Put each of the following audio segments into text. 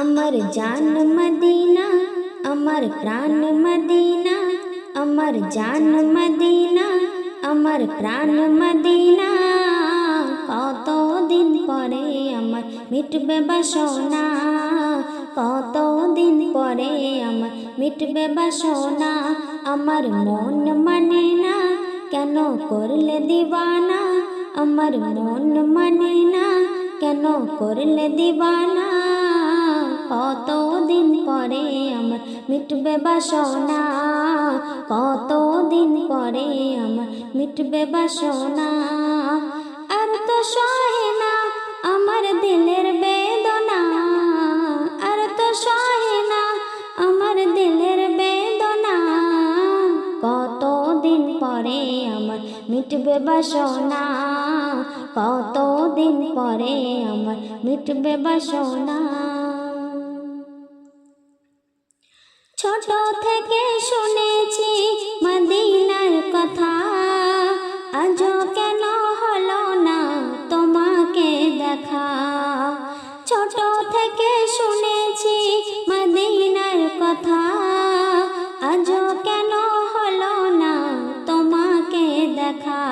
আমার জান মদিনা, আমার প্রাণ মদিনা, আমার জান মদিনা, আমার প্রাণ মদিনা। কত দিন পরে আমার মিটবে বাসনা, কত দিন পরে আমার মিটবে বাসনা। আমার মন মানে না কেন করলে দিবানা? আমার মন মানে না কেন করলে দিবানা? কত দিন পরে আমার মিটবে বাসনা? কত দিন পরে আমার মিটবে বাসনা? আর তো সহে না আমার দিলের বেদনা। আর তো সহে না আমার দিলের বেদনা। কত দিন পরে আমার মিটবে বাসনা? কত দিন পরে আমার মিটবে বাসনা? ছোট থেকে শুনেছি মদিনার কথা। আজও কেন হলো না তোমাকে দেখা? ছোট থেকে শুনেছি মদিনার কথা। আজও কেন হলো না তোমাকে দেখা?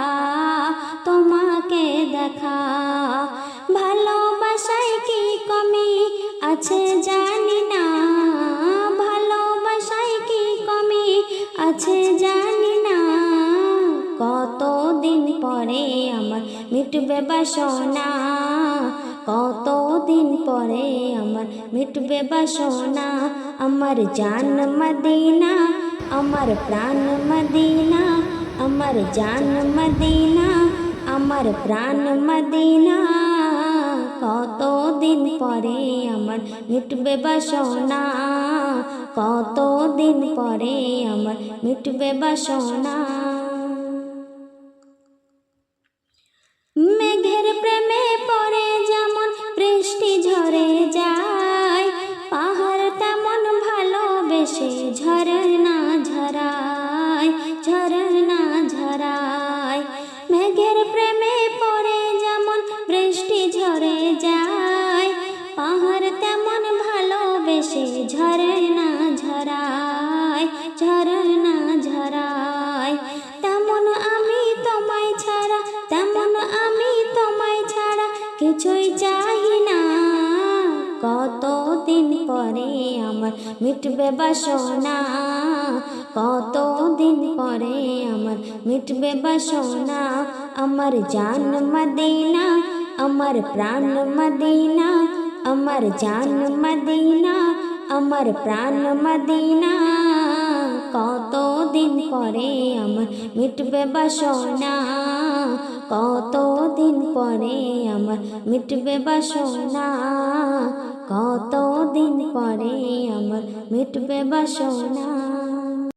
তোমাকে দেখা। ভালোবাসায় কি কমি আছে জানি না। আছে জানি না কত দিন পরে আমার মিটবে বাসনা। কত দিন পরে আমার মিটবে বাসনা। আমার জান মদিনা, আমার প্রাণ মদিনা, আমার জান মদিনা, আমার প্রাণ মদিনা। কত দিন পরে আমার মিটবে বাসনা। কত দিন পরে আমার মিটবে বাসনা? মেঘের প্রেমে পড়ে যেমন বৃষ্টি ঝরে যায়, পাহাড় তেমন ভালোবেসে ঝরে ভালোবেসে ঝরে না ঝরায় ঝরে না ঝরায় তেমন আমি তোমায় ছাড়া, তেমন আমি তোমায় ছাড়া কিছুই চাই না। কত দিন পরে আমার মিটবে বাসনা কত দিন পরে আমার মিটবে বাসনা। আমার জান মদিনা, আমার প্রাণ মদিনা আমার জান মদিনা আমার প্রাণ মদিনা কত দিন পরে আমার মিটবে বাসনা কত দিন পরে আমার মিটবে বাসনা কত দিন পরে আমার মিটবে বাসনা